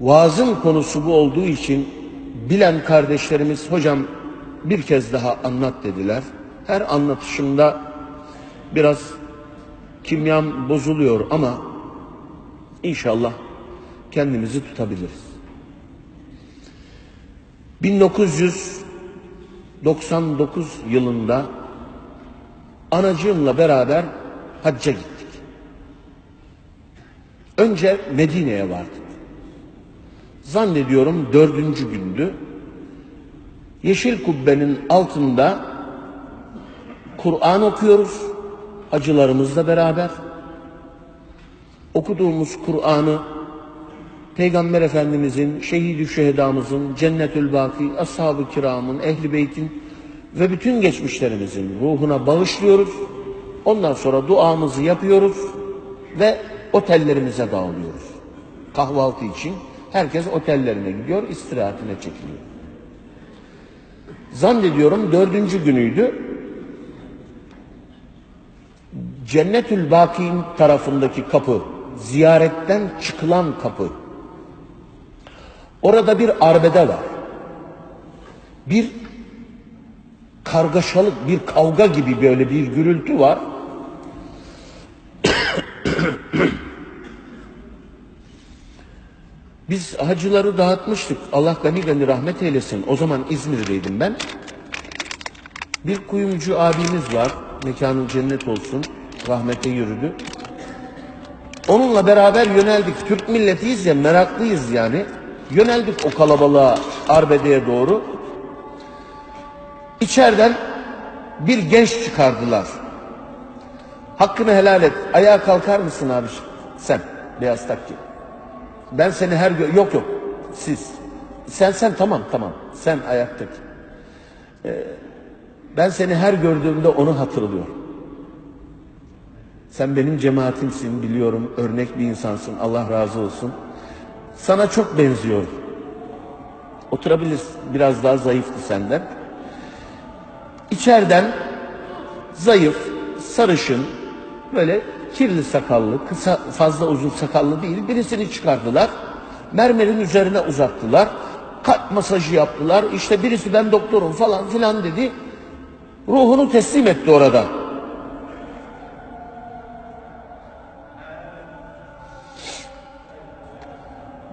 Vaazın konusu bu olduğu için bilen kardeşlerimiz hocam bir kez daha anlat dediler. Her anlatışımda biraz kimyam bozuluyor ama inşallah kendimizi tutabiliriz. 1999 yılında anacığımla beraber hacca gittik. Önce Medine'ye vardık. Zannediyorum dördüncü gündü. Yeşil kubbenin altında Kur'an okuyoruz. Hacılarımızla beraber. Okuduğumuz Kur'an'ı Peygamber Efendimizin, şehid-i şehedamızın, cennetül baki, ashab-ı kiramın, ehli beytin ve bütün geçmişlerimizin ruhuna bağışlıyoruz. Ondan sonra duamızı yapıyoruz ve otellerimize dağılıyoruz. Kahvaltı için herkes otellerine gidiyor, istirahatine çekiliyor. Zannediyorum dördüncü günüydü. Cennetül Baki'nin tarafındaki kapı, ziyaretten çıkılan kapı. Orada bir arbede var. Bir kargaşalık, bir kavga gibi böyle bir gürültü var. Biz hacıları dağıtmıştık. Allah gani gani rahmet eylesin. O zaman İzmir'deydim ben. Bir kuyumcu abimiz var. Mekanı cennet olsun. Rahmete yürüdü. Onunla beraber yöneldik. Türk milletiyiz ya meraklıyız yani. Yöneldik o kalabalığa arbedeye doğru. İçeriden bir genç çıkardılar. Hakkını helal et. Ayağa kalkar mısın abi sen? Beyaz takki. Ben seni her gö- yok yok siz. Sen sen tamam tamam. Sen ayaktaki. Ee, ben seni her gördüğümde onu hatırlıyorum. Sen benim cemaatimsin biliyorum. Örnek bir insansın. Allah razı olsun. Sana çok benziyorum. Oturabilirsin. Biraz daha zayıftı senden. İçeriden zayıf, sarışın, böyle kirli sakallı, kısa fazla uzun sakallı değil birisini çıkardılar. Mermerin üzerine uzattılar. Kalp masajı yaptılar. İşte birisi ben doktorum falan filan dedi. Ruhunu teslim etti orada.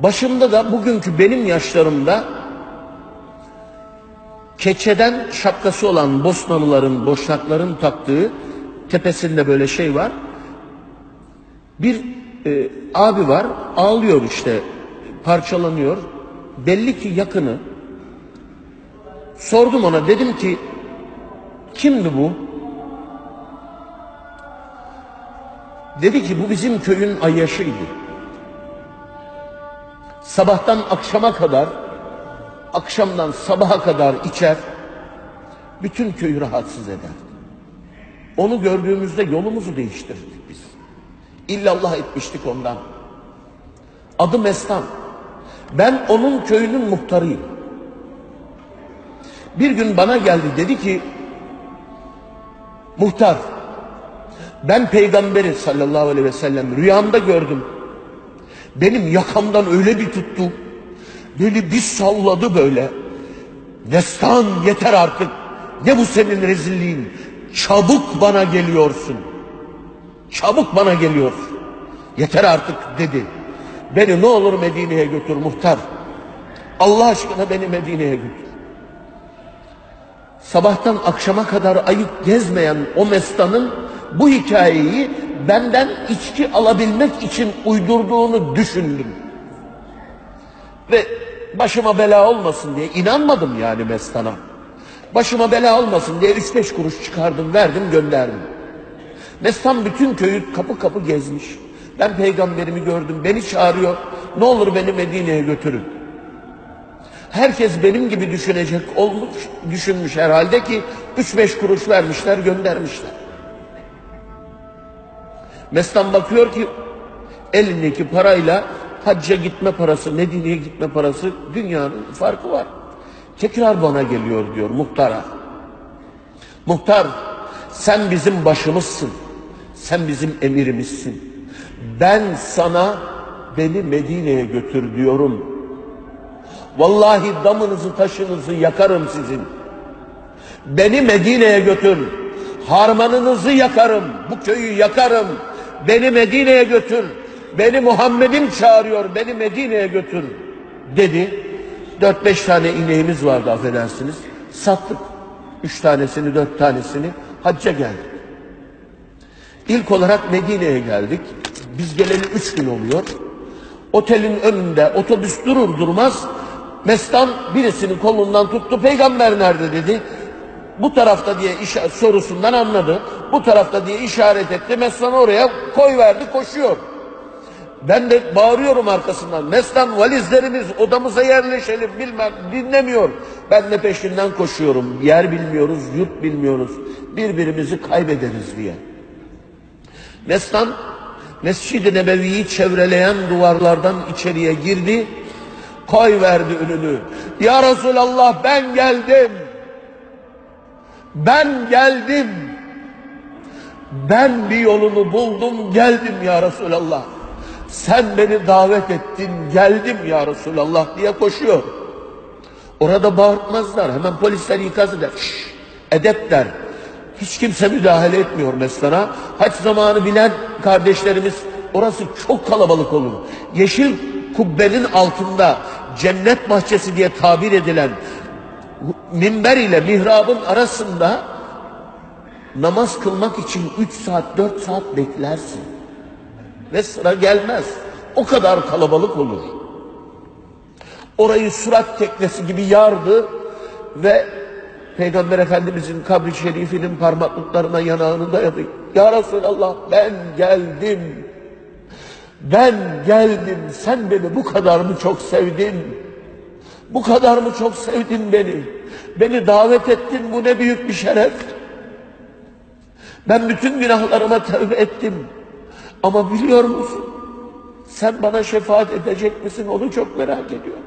Başımda da bugünkü benim yaşlarımda keçeden şapkası olan Bosnalıların, Boşnakların taktığı tepesinde böyle şey var. Bir e, abi var ağlıyor işte parçalanıyor. Belli ki yakını. Sordum ona dedim ki kimdi bu? Dedi ki bu bizim köyün ayyaşıydı. Sabahtan akşama kadar, akşamdan sabaha kadar içer, bütün köyü rahatsız eder. Onu gördüğümüzde yolumuzu değiştirdik biz. İllallah etmiştik ondan. Adı Mestan. Ben onun köyünün muhtarıyım. Bir gün bana geldi dedi ki, muhtar, ben peygamberi sallallahu aleyhi ve sellem rüyamda gördüm. Benim yakamdan öyle bir tuttu. Beni bir salladı böyle. Destan yeter artık. Ne bu senin rezilliğin? Çabuk bana geliyorsun. Çabuk bana geliyorsun. Yeter artık dedi. Beni ne olur Medine'ye götür muhtar. Allah aşkına beni Medine'ye götür. Sabahtan akşama kadar ayıp gezmeyen o mestanın bu hikayeyi benden içki alabilmek için uydurduğunu düşündüm. Ve başıma bela olmasın diye inanmadım yani Mestan'a. Başıma bela olmasın diye üç beş kuruş çıkardım, verdim, gönderdim. Mestan bütün köyü kapı kapı gezmiş. Ben peygamberimi gördüm, beni çağırıyor. Ne olur beni Medine'ye götürün. Herkes benim gibi düşünecek olmuş, düşünmüş herhalde ki üç beş kuruş vermişler, göndermişler. Mestan bakıyor ki elindeki parayla hacca gitme parası, Medine'ye gitme parası dünyanın farkı var. Tekrar bana geliyor diyor muhtara. Muhtar sen bizim başımızsın. Sen bizim emirimizsin. Ben sana beni Medine'ye götür diyorum. Vallahi damınızı taşınızı yakarım sizin. Beni Medine'ye götür. Harmanınızı yakarım. Bu köyü yakarım. Beni Medine'ye götür. Beni Muhammed'im çağırıyor. Beni Medine'ye götür. Dedi. Dört beş tane ineğimiz vardı affedersiniz. Sattık. Üç tanesini, dört tanesini. Hacca geldik. İlk olarak Medine'ye geldik. Biz geleli üç gün oluyor. Otelin önünde otobüs durur durmaz Mestan birisinin kolundan tuttu. Peygamber nerede dedi. Bu tarafta diye sorusundan anladı. Bu tarafta diye işaret etti. Mestan oraya koy verdi koşuyor. Ben de bağırıyorum arkasından. Mestan valizlerimiz odamıza yerleşelim bilmem dinlemiyor. Ben de peşinden koşuyorum. Yer bilmiyoruz, yurt bilmiyoruz. Birbirimizi kaybederiz diye. Mestan Mescid-i Nebevi'yi çevreleyen duvarlardan içeriye girdi. Koy verdi önünü. Ya Resulallah ben geldim. Ben geldim. Ben bir yolunu buldum geldim ya Resulallah. Sen beni davet ettin geldim ya Resulallah diye koşuyor. Orada bağırtmazlar. Hemen polisler ikaz eder. Şşş, edep der. Hiç kimse müdahale etmiyor Meslen'a. Haç zamanı bilen kardeşlerimiz orası çok kalabalık olur. Yeşil kubbenin altında cennet bahçesi diye tabir edilen minber ile mihrabın arasında namaz kılmak için 3 saat 4 saat beklersin. Ve sıra gelmez. O kadar kalabalık olur. Orayı surat teknesi gibi yardı ve Peygamber Efendimizin kabri şerifinin parmaklıklarına yanağını dayadı. Ya Resulallah ben geldim. Ben geldim. Sen beni bu kadar mı çok sevdin? Bu kadar mı çok sevdin beni? Beni davet ettin. Bu ne büyük bir şeref. Ben bütün günahlarıma tövbe ettim. Ama biliyor musun? Sen bana şefaat edecek misin? Onu çok merak ediyorum.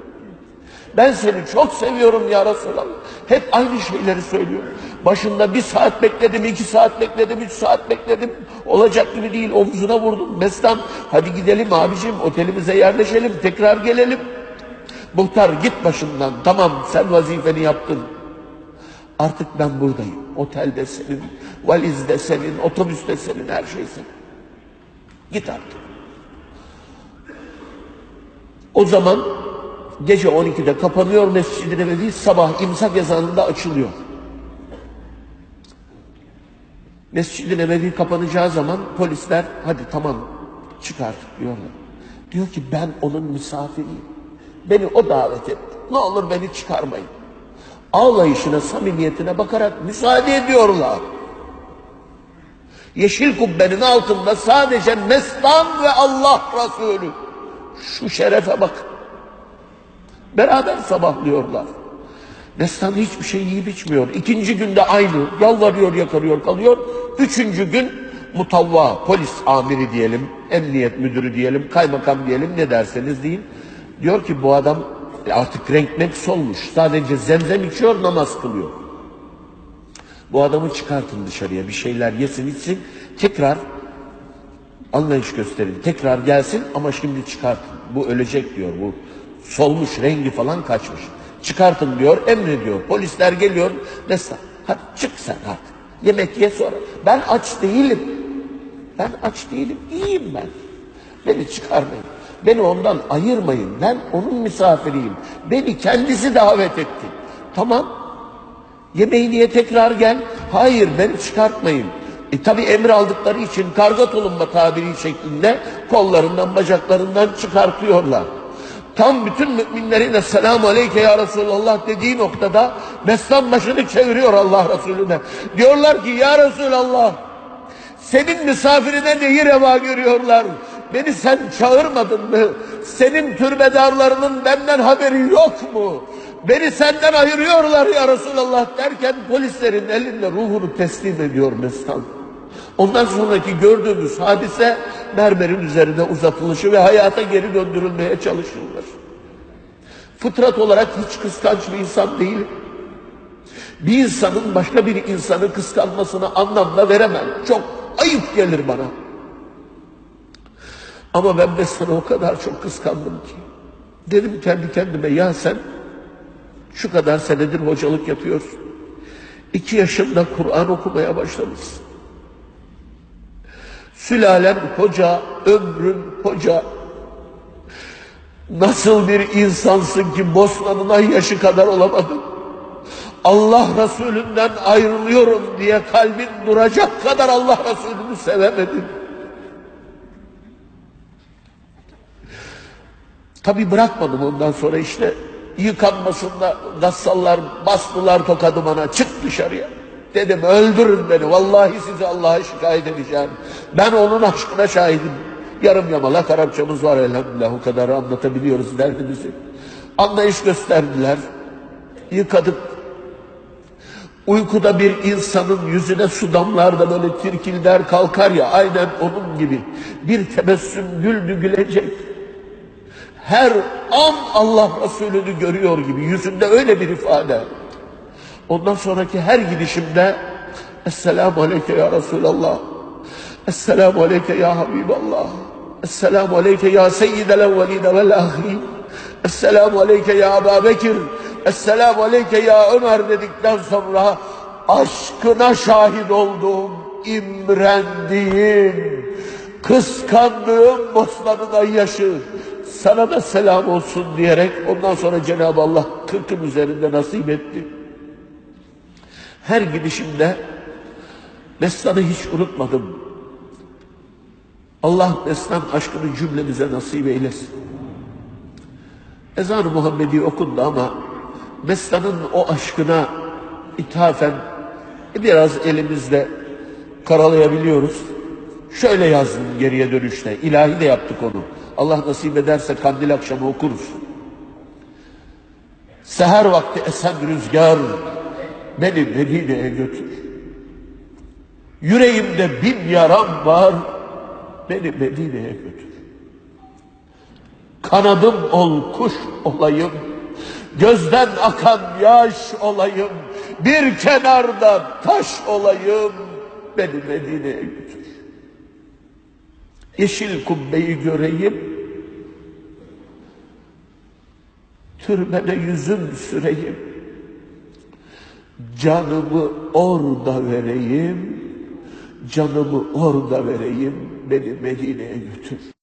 Ben seni çok seviyorum ya Resulallah. Hep aynı şeyleri söylüyor. Başında bir saat bekledim, iki saat bekledim, üç saat bekledim. Olacak gibi değil. Omzuna vurdum. Mestan hadi gidelim abicim otelimize yerleşelim. Tekrar gelelim. Muhtar git başımdan. Tamam sen vazifeni yaptın. Artık ben buradayım. Otelde senin, valizde senin, otobüste senin, her şey senin. Git artık. O zaman gece 12'de kapanıyor Mescid-i Nebevi, sabah imsak ezanında açılıyor. Mescid-i Nebevi kapanacağı zaman polisler hadi tamam çıkar diyorlar. Diyor ki ben onun misafiriyim. Beni o davet etti. Ne olur beni çıkarmayın. Ağlayışına, samimiyetine bakarak müsaade ediyorlar. Yeşil kubbenin altında sadece Mestan ve Allah Resulü. Şu şerefe bak. Beraber sabahlıyorlar. Mestan hiçbir şey yiyip içmiyor. İkinci günde aynı. Yalvarıyor, yakarıyor, kalıyor. Üçüncü gün mutavva, polis amiri diyelim, emniyet müdürü diyelim, kaymakam diyelim ne derseniz deyin. Diyor ki bu adam artık renk solmuş. Sadece zemzem içiyor, namaz kılıyor. Bu adamı çıkartın dışarıya bir şeyler yesin içsin. Tekrar anlayış gösterin. Tekrar gelsin ama şimdi çıkartın. Bu ölecek diyor. Bu solmuş rengi falan kaçmış. Çıkartın diyor emrediyor. Polisler geliyor. Mesela hadi çık sen artık. Yemek ye sonra. Ben aç değilim. Ben aç değilim. İyiyim ben. Beni çıkarmayın. Beni ondan ayırmayın. Ben onun misafiriyim. Beni kendisi davet etti. Tamam. Yemeği niye tekrar gel? Hayır beni çıkartmayın. E tabi emir aldıkları için karga tulumba tabiri şeklinde kollarından bacaklarından çıkartıyorlar. Tam bütün müminlerin Esselamu Aleyke Ya Resulallah dediği noktada Meslan başını çeviriyor Allah Resulüne. Diyorlar ki Ya Resulallah senin misafirine neyi reva görüyorlar? Beni sen çağırmadın mı? Senin türbedarlarının benden haberi yok mu? Beni senden ayırıyorlar ya Resulallah derken polislerin elinde ruhunu teslim ediyor Mestan. Ondan sonraki gördüğümüz hadise mermerin üzerine uzatılışı ve hayata geri döndürülmeye çalışılır. Fıtrat olarak hiç kıskanç bir insan değilim. Bir insanın başka bir insanı kıskanmasını anlamda veremem. Çok ayıp gelir bana. Ama ben Mesut'u o kadar çok kıskandım ki. Dedim kendi kendime ya sen şu kadar senedir hocalık yapıyorsun. İki yaşında Kur'an okumaya başlamışsın. Sülalen hoca, ömrün hoca. Nasıl bir insansın ki Bosna'nın yaşı kadar olamadın? Allah Resulünden ayrılıyorum diye kalbin duracak kadar Allah Resulünü sevemedin. Tabi bırakmadım ondan sonra işte yıkanmasında gassallar bastılar tokadı bana çık dışarıya. Dedim öldürün beni vallahi sizi Allah'a şikayet edeceğim. Ben onun aşkına şahidim. Yarım yamalak Arapçamız var elhamdülillah o kadar anlatabiliyoruz derdimizi. Anlayış gösterdiler. Yıkadık. Uykuda bir insanın yüzüne su damlar da böyle tirkilder kalkar ya aynen onun gibi. Bir tebessüm güldü gülecek her an Allah Resulü'nü görüyor gibi yüzünde öyle bir ifade. Ondan sonraki her gidişimde Esselamu Aleyke ya Resulallah. Esselamu Aleyke ya Habiballah. Esselamu Aleyke ya Seyyidel Evveline vel Ahirin. Esselamu Aleyke ya Ebu Bekir. Esselamu Aleyke ya Ömer dedikten sonra aşkına şahit olduğum, imrendiğim, kıskandığım Bosna'nın yaşı sana da selam olsun diyerek ondan sonra Cenab-ı Allah kırkın üzerinde nasip etti. Her gidişimde Mesnan'ı hiç unutmadım. Allah Mesnan aşkını cümlemize nasip eylesin. Ezan-ı Muhammedi okundu ama Mesnan'ın o aşkına ithafen biraz elimizde karalayabiliyoruz. Şöyle yazdım geriye dönüşte. İlahi de yaptık onu. Allah nasip ederse kandil akşamı okuruz. Seher vakti esen rüzgar beni Medine'ye götür. Yüreğimde bin yaram var beni Medine'ye götür. Kanadım ol kuş olayım, gözden akan yaş olayım, bir kenarda taş olayım, beni Medine'ye götür. Yeşil kubbeyi göreyim, türbene yüzüm süreyim, canımı orada vereyim, canımı orada vereyim, beni Medine'ye götür.